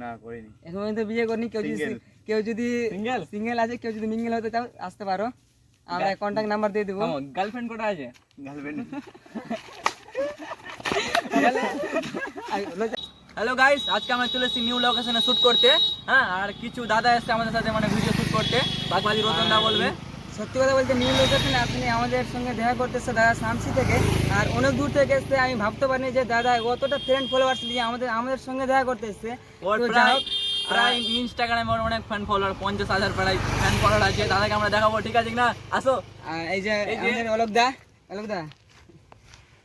না করিনি। এখন পর্যন্ত বিয়ে করিনি কেউ যদি কেউ যদি সিঙ্গেল সিঙ্গেল আছে কেউ যদি মিঙ্গেল হতে চাও আসতে পারো। আমরা কন্ট্যাক্ট নাম্বার দিয়ে দেবো। গার্লফ্রেন্ড কোটা আছে? Girlfriend hello. গাইস আজকে আমরা চলে এসেছি নিউ লোকেশনে শুট করতে হ্যাঁ? আর কিছু দাদা এসছে আমাদের সাথে মানে ভিডিও শুট করতে। বাগবাজি রতন দা বলবে। সত্যি কথা বলতে নিউ লোকেশন আপনি আমাদের সঙ্গে দেখা করতেছে দাদা শামসি থেকে আর অনেক দূর থেকে এসছে আমি ভাবতে পারিনি যে দাদা অতটা ফ্রেন্ড ফলোয়ার্স নিয়ে আমাদের আমাদের সঙ্গে দেখা করতে এসছে। প্রায় ইনস্টাগ্রামে ওর অনেক ফ্যান ফলোয়ার পঞ্চাশ হাজার প্রায় ফ্যান ফলোয়ার আছে। দাদাকে আমরা দেখাবো ঠিক আছে না? আসো। এই যে অলোক দা অলোক দা।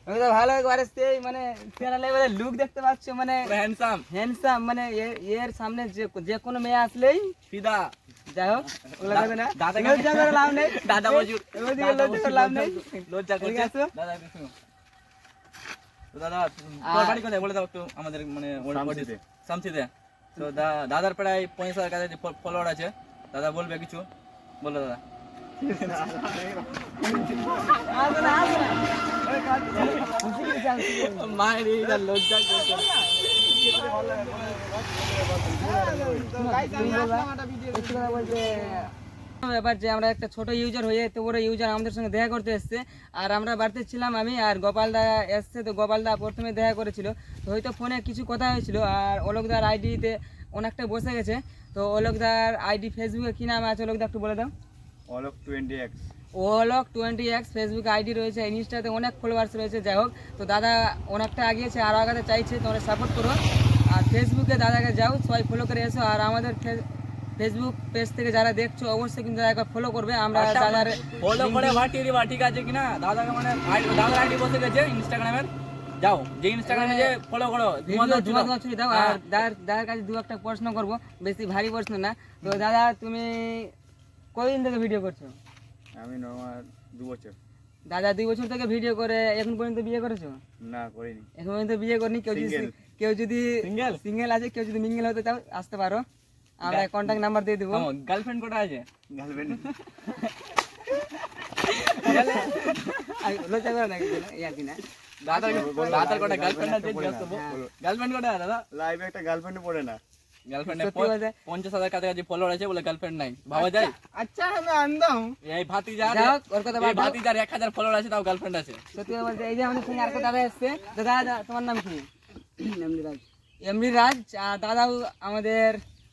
অলোক দা ভালো একবারে সেই মানে চ্যানেলে এবারে লুক দেখতে পাচ্ছ মানে হ্যান্ডসাম হ্যান্ডসাম মানে এর- এর সামনে যে যে কোনো মেয়ে আসলেই ফিদা। যাই হোক ওগুলো দা- হবে না। দাদাকে- লজ্জা করে লাভ নেই। দাদা বলছি ওইদিকে লজ্জা করে লাভ নেই। লজ্জা এদিকে করছে। আসো। দাদা একটু শুনো। তো দাদা আর- তোর বাড়ি কোথায়? বলে দাও একটু আমাদের মানে ওর- শামসিতে। শামসিতে। তো দা- দাদার প্রায় পঞ্চাশ হাজার কাছে ফলোয়ার আছে। দাদা বলবে কিছু। বলো দাদা। ব্যাপার যে আমরা একটা ছোট ইউজার হয়ে এত বড় ইউজার আমাদের সঙ্গে দেখা করতে এসছে, আর আমরা বাড়িতে ছিলাম আমি আর গোপালদা এসছে, তো গোপালদা প্রথমে দেখা করেছিল। তো হয়তো ফোনে কিছু কথা হয়েছিল, আর অলোকদার আইডিতে অনেকটা বসে গেছে। তো অলোকদার আইডি ফেসবুকে কী নাম আছে অলোকদা একটু বলে দাও। Alok twenty X Alok twenty X Facebook ID রয়েছে ইনস্টাতে অনেক ফলোয়ার্স রয়েছে যাই হোক। তো দাদা অনেকটা আগিয়েছে আরও আগাতে চাইছে তোমরা সাপোর্ট করো। আর ফেসবুকে দাদাকে যাও সবাই ফলো করে এসো। আর আমাদের ফেসবুক পেজ থেকে যারা দেখছ অবশ্যই কিন্তু দাদাকে ফলো করবে। আমরা দাদার ফলো করে দিবা ঠিক আছে কিনা? দাদাকে মানে দাদার আইডি বসে গেছে ইনস্টাগ্রামের যাও যে ইনস্টাগ্রামে যে ফলো করো দাও। আর দাদার দাদার কাছে দু একটা প্রশ্ন করব বেশি ভারী প্রশ্ন না। তো দাদা তুমি কতদিন থেকে ভিডিও করছ? আমি নর্মাল দু বছর। দাদা দুই বছর থেকে ভিডিও করে এখন পর্যন্ত বিয়ে করেছ? না করিনি। এখন পর্যন্ত বিয়ে করিনি কেউ যদি কেউ যদি সিঙ্গেল সিঙ্গেল আছে কেউ যদি মিঙ্গেল হতে চাও আসতে পারো। আমরা কন্ট্যাক্ট নাম্বার দিয়ে দেবো। গার্লফ্রেন্ড কোটা আছে? গার্লফ্রেন্ড লজ্জা করে না দাদার দাদার কোটা গার্লফ্রেন্ড আছে বলে। গার্লফ্রেন্ড কোটা দাদা? লাইভে একটা গার্লফ্রেন্ড পড়ে না। গার্লফ্রেন্ড পঞ্চাশ হাজার কাছাকাছি ফলোয়ার আছে বলে গার্লফ্রেন্ড নাই। ভাবা যায়? আচ্ছা আমি আনদাম এই ভাতিজার ওর কথা বাদ ভাতিজার এক হাজার ফলোয়ার আছে তাও গার্লফ্রেন্ড আছে। সত্যি বলতে এই যে আমাদের সঙ্গে আরেকটা দাদা এসছে দাদা তোমার নাম কি? রাজ রাজ দাদাও আমাদের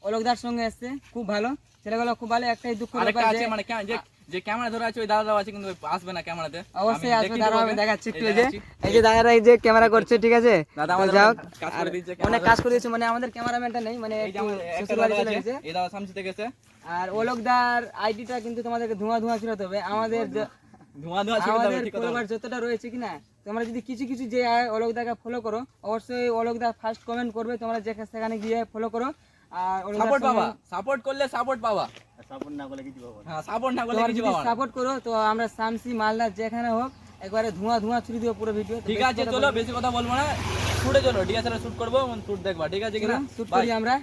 অলোকদার সঙ্গে এসছে খুব ভালো। ছেলেগুলো খুব ভালো একটাই দুঃখ ব্যাপার মানে যে যে ক্যামেরা ধরে আছে ওই দাদাও আছে কিন্তু আসবে না ক্যামেরাতে। অবশ্যই আসবে দেবো আমি দেখাচ্ছি একটু যে এই যে দাদারা এই যে ক্যামেরা করছে ঠিক আছে? দাদা আমাদের যাই অনেক কাজ করে দিয়েছে অনেক কাজ করে দিয়েছে মানে আমাদের ক্যামেরাম্যানটা নেই মানে শ্বশুর বাড়ি চলে গেছে। এই দাদা এসে আর ওলকদার আইডিটা কিন্তু তোমাদেরকে ধোঁয়া ধোঁয়া ছিল তবে আমাদের ধোঁয়া ধোঁয়া। ছিল আমাদের পরিবার যতটা রয়েছে কিনা তোমরা যদি কিছু কিছু যে অলোকদাকে ফলো করো অবশ্যই অলোকদা ফার্স্ট কমেন্ট করবে তোমরা যেখানে সেখানে গিয়ে ফলো করো। আর সাপোর্ট পাবা সাপোর্ট করলে সাপোর্ট পাবা। সাপোর্ট না করলে কিছু পাবো না। হ্যাঁ সাপোর্ট না করলে কিছু যদি না। সাপোর্ট করো তো আমরা সামসি মালদা যেখানে হোক একবারে ধোঁয়া ধোঁয়া ছুরি দিব পুরো ভিডিও ঠিক আছে চলো বেশি কথা বলব না। শুটে চলো ডিএসএলআর শুট করব শুট দেখবা ঠিক আছে কিনা? শুট করি আমরা।